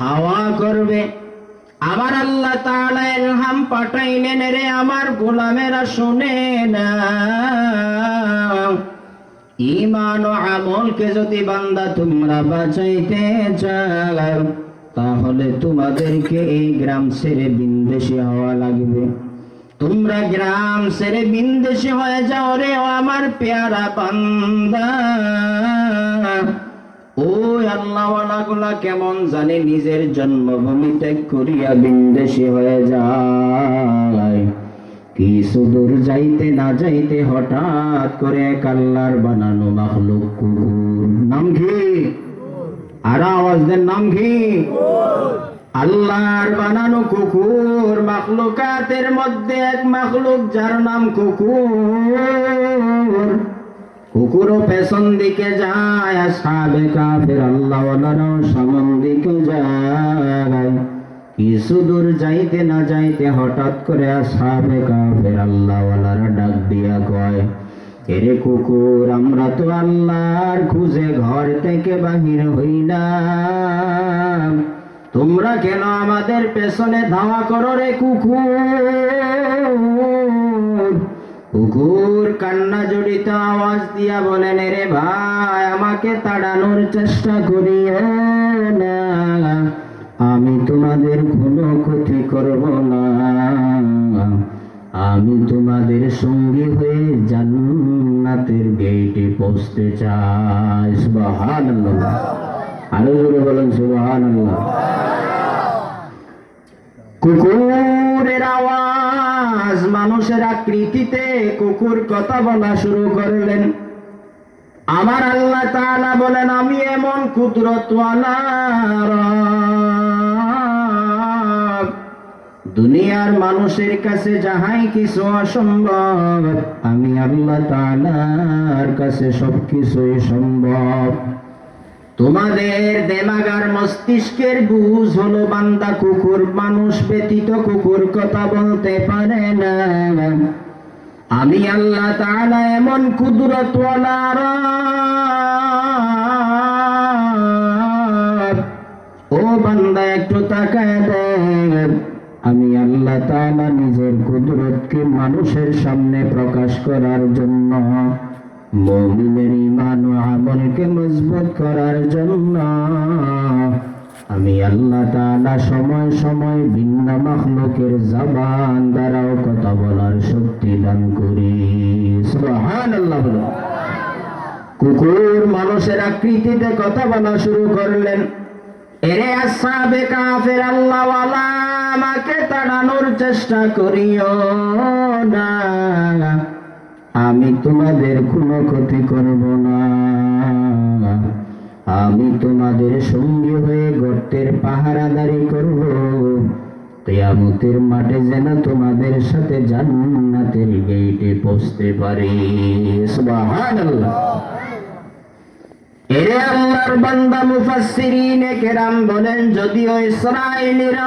হাওয়া করবে। আবার আল্লাহ তাআলা ইলহাম পাঠাইলেন, রে আমার গোলামেরা, শুনে না ইমান ও আমলকে যদি বান্দা তোমরা বাঁচাইতে চাও, তাহলে তোমাদেরকে এই গ্রাম ছেড়ে বিন্দেশি হওয়া লাগবে। তোমরা গ্রাম ছেড়ে বিন্দেশি হয়ে যাও রে আমার পেয়ারা বান্দা। ওই আল্লাহওয়ালা গুলা কেমন জানি নিজের জন্মভূমি ত্যাগ করিয়া বিন্দেশি হয়ে যায়। কি সুদূর যাইতে না যাইতে হঠাৎ করে এক বানানো মাখলুক কুকুর। নাম কি? আর আওয়াজ দেন, নাম কি? আল্লাহর বানানো কুকুর, মাখলুকাতের মধ্যে এক মাখলুক যার নাম কুকুর। পেছন দিকে যায় সাবে কাফের আল্লাহওয়ালারাও সামন দিকে যায়। কিছু দূর যাইতে না যাইতে হঠাৎ করে সাবে কাফের আল্লাহওয়ালারা ডাক দিয়া কয়, এরে কুকুর, আমরা তো আল্লাহর খুঁজে ঘর থেকে বাহির হইলাম। তোমরা কেন আমাদের পেছনে ধাওয়া করো রে কুকুর? কুকুর কান্না জড়িত আওয়াজ দিয়া বলেন রে ভাই, আমাকে তাড়ানোর চেষ্টা করিও না। আমি তোমাদের কোনো ক্ষতি করব না। আমি তোমাদের সঙ্গী হয়ে জান্নাতের গেটে পৌঁছতে চাই। সুবহানাল্লাহ। আরও জোরে বলেন, সুবহানাল্লাহ। কুকুরের আওয়াজ মানুষের আকৃতিতে কুকুর কথা বলা শুরু করলেন। আমার আল্লাহ তাআলা বলেন, আমি এমন কুদরতওয়ালা দুনিয়ার মানুষের কাছে যাহাই কিছু অসম্ভব, আমি আল্লাহ তাআলার কাছে সবকিছুই সম্ভব। তোমাদের দেমাগার মস্তিষ্কের বুঝ হলো বান্দা কুকুর। মানুষ ব্যতীত কুকুর কথা বলতে পারে না। আমি আল্লাহ তাআলা এমন কুদরত ও বান্দা, একটু তাকায় দেখ। আমি আল্লাহ তাআলা নিজের কুদরতকে মানুষের সামনে প্রকাশ করার জন্য মমিনের আমলকে মজবুত করার জন্য আমি আল্লাহ তাআলা সময় সময় ভিন্ন মাখলুকের জবান দ্বারাও কথা বলার শক্তি দান করি। কুকুর মানুষের আকৃতিতে কথা বলা শুরু করলেন। এরে আসাবে কাফের আল্লাহওয়ালা আমাকে তাড়ানোর চেষ্টা করিও না। আমি তোমাদের কোনো ক্ষতি করব না। আমি তোমাদের সঙ্গী হয়ে গর্তের পাহারাদারি করব। কেয়ামতের মাঠে যেন তোমাদের সাথে জান্নাতের গেটে পৌঁছতে পারি। এরে আল্লাহর বান্দা, মুফাসসিরিনে কেরাম বলেন, যদিও ইসরাইলির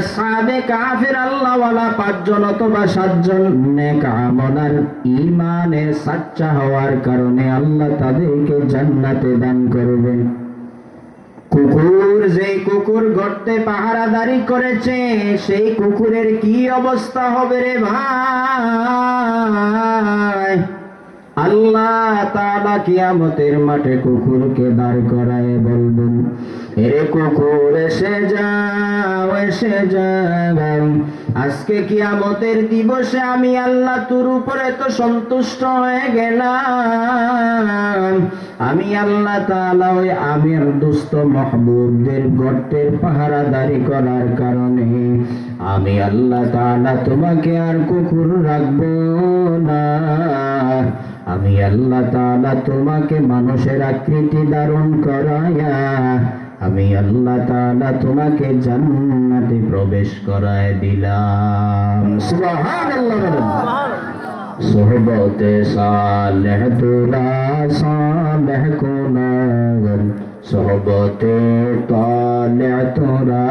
আসাবে কাফের আল্লাহওয়ালা পাঁচজন অথবা সাতজন নেক আমলার ইমানের সাচ্চা হওয়ার কারণে আল্লাহ তাদেরকে জান্নাতে দান করবেন। কুকুর যে কুকুর গর্তে পাহারাদারি করেছে, সেই কুকুরের কি অবস্থা হবে রে ভাই? আল্লাহ তাআলা কিয়ামতের মাঠে কুকুরকে দাঁড় করায় বলবেন, এরে কুকুর, এসে যাও এসে যাও। আজকে কিয়ামতের দিবসে আমি আল্লাহ তোর উপরে তো সন্তুষ্ট হয়ে গেলাম। আমি আল্লাহ তাআলা ওই আমির দুস্থ মাহবুবদের গর্তের পাহারাদারি করার কারণে আমি আল্লাহ তাআলা তোমাকে আর কুকুর রাখব না। আমি আল্লাহ তাআলা তোমাকে মানুষের আকৃতি ধারণ করায়া, আমি আল্লাহ তাআলা তোমাকে জান্নাতে প্রবেশ করায় দিলাম। সোহবতে সালেহ সালেহ সোহবতে তালে তোরা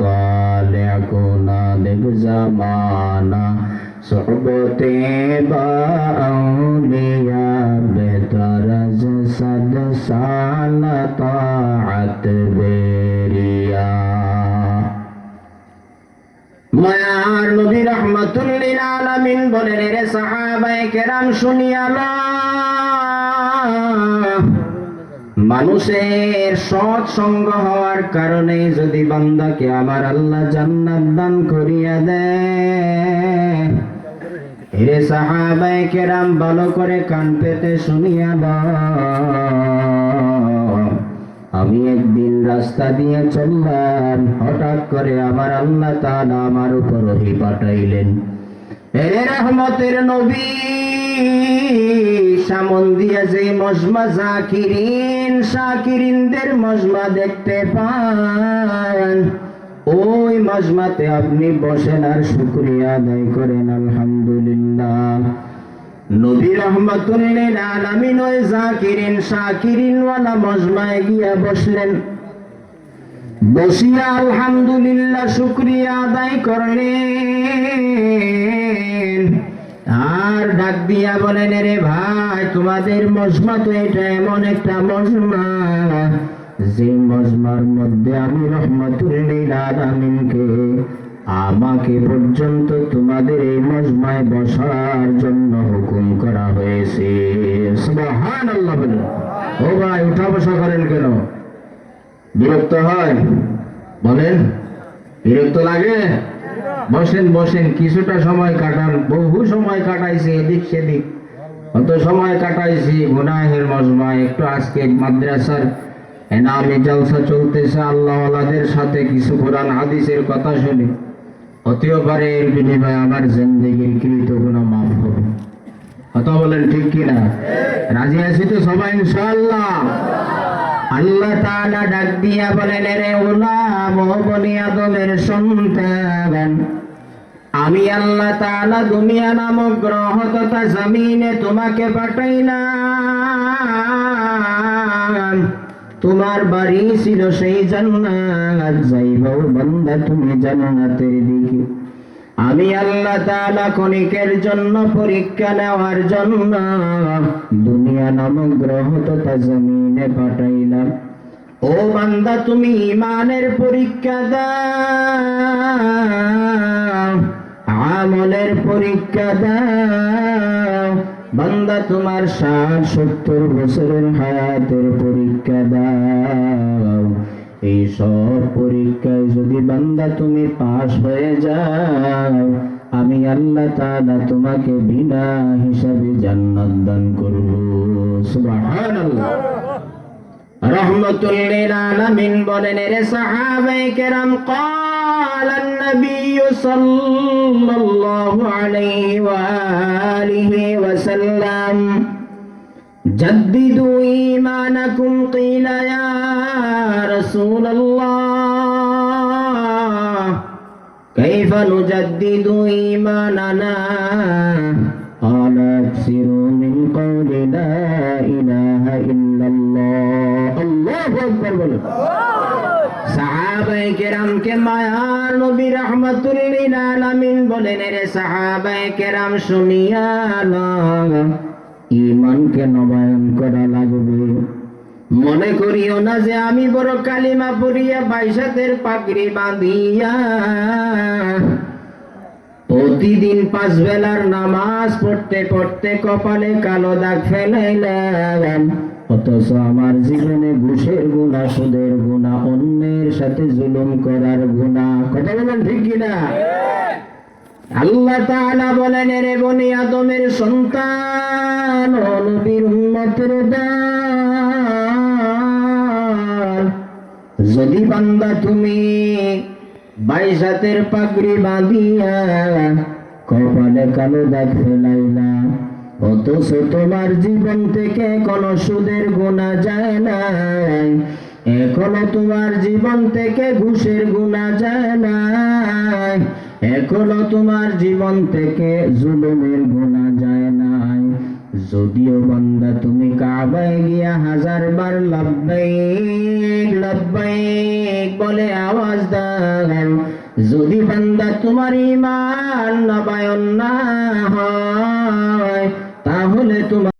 তালে কোনা দেব জামানা। সোহবতে বাউলিয়া বলেন রে সাহাবায়ে কেরাম শুনিয়ালা মানুষের সৎ সঙ্গ হওয়ার কারণে যদি বান্দাকে আমার আল্লাহ জান্নাত দান করিয়া দেয়। রে সাহাবায়ে কেরাম, ভালো করে কান পেতে শুনিয়া আমি একদিন রাস্তা দিয়ে চললাম, হঠাৎ করে আমার আল্লাহ তাআলা আমার উপর ওহী পাঠাইলেন। রহমতের নবী, সামন দিয়া যে মজমা জাকিরিন শাকিরিনদের মজমা দেখতে পান, ওই মজমাতে আপনি বসেন আর শুক্রিয়া আদায় করেন, আলহামদুলিল্লাহ। নবী রহমতুল্লিল আলামিন ওই জাকিরিন শাকিরিন ওয়ালা মজমায় গিয়া বসলেন। বসিয়া আলহামদুলিল্লাহ শুক্রিয়া আদায় করলেন। আর ডাক দিয়া বলেন রে ভাই, তোমাদের মজমা তো এটা এমন একটা মজমা যে মজমার মধ্যে আমি রহমতুল্লিল আলামিনকে, আমাকে পর্যন্ত তোমাদের এই মজমায় বসার জন্য হুকুম করা হয়েছে। সুবহানাল্লাহ ও ভাই, উঠা বসা করেন কেন? বিরক্ত হয়? বলেন, বিরক্ত লাগে? বসেন বসেন, কিছুটা সময় কাটান। বহু সময় কাটাইছি, এদিক সেদিক। অত সময় কাটাইছি, গুনাহের মজমায় একটু আজকে মাদ্রাসার এনামি জলসা চলতেছে, আল্লাহওয়ালাদের সাথে কিছু কোরআন হাদিসের কথা শুনি। হতেও পারে এর বিনিময়ে আমার জিন্দগির কৃত গুণা মাফ হবে। কথা বলেন ঠিক কিনা? রাজি আছি তো সবাই, ইনশাআল্লাহ। আমি আল্লাহ তোমার বাড়ি ছিল সেই জান্নাত যাইবাও বান্দা, তুমি জান্নাতের দিকে। আমি আল্লাহ তাআলা ক্ষণিকের জন্য পরীক্ষা নেওয়ার জন্য দুনিয়া নামক গ্রহ তথা জমিনে পাঠাইলাম। ও বান্দা, তুমি ইমানের পরীক্ষা দাও। আমলের পরীক্ষা দাও। বান্দা, তোমার ষাট, সত্তর বছরের হায়াতের পরীক্ষা দাও। এই সব পরীক্ষায় যদি বান্দা তুমি পাশ হয়ে যাও আমি আল্লাহ তাআলা তোমাকে বিনা হিসাবে জান্নাত দান করব সুবহানাল্লাহ রহমতুল্লিল আলামিন বলেন রে সাহাবায়ে কেরাম قال النبي صلى الله عليه وآله وسلم جددوا إيمانكم قيل يا رسول الله كيف نجدد إيماننا قال اكثروا من قول لا إله إلا الله الله أكبر বলো সাহাবায়ে কেরামকে মায়ার নবী রাহমাতুল্লিল আলামিন বলেন রে সাহাবায়ে কেরাম শুনিয়া নাও, ঈমানকে নবায়ন করা লাগবে মনে করিও না যে আমি বড় কালিমা পড়িয়া বাইশাতের পাগড়ি বাঁধিয়া প্রতিদিন পাঁচ বেলার নামাজ পড়তে পড়তে কপালে কালো দাগ ফেলাইলাম। অথচ আমার জীবনে ঘুষের গুণা, সুদের গুণা, অন্যের সাথে জুলুম করার গুণা। কথা বলেন ঠিক কিনা? আল্লাহ তাআলা বলেন রে বনি আদমের সন্তান নবীর উম্মতের দান। যদি বান্দা তুমি বাইশ হাতের পাগড়ি বাঁধিয়া কপালে কালো দাগ ফেলাইলা, অথচ তোমার জীবন থেকে কোনো সুদের গুণা যায় নাই। এখনও তোমার জীবন থেকে ঘুষের গুণা যায় নাই। এখনও তোমার জীবন থেকে জুলুমের গুণা যায় নাই। যদিও বান্দা তুমি কাবায় গিয়া হাজার বার লাভবাইক লাভবাইক বলে আওয়াজ দাও যদি বান্দা তোমার ইমান নবায়ন না হয় তাহলে তোমার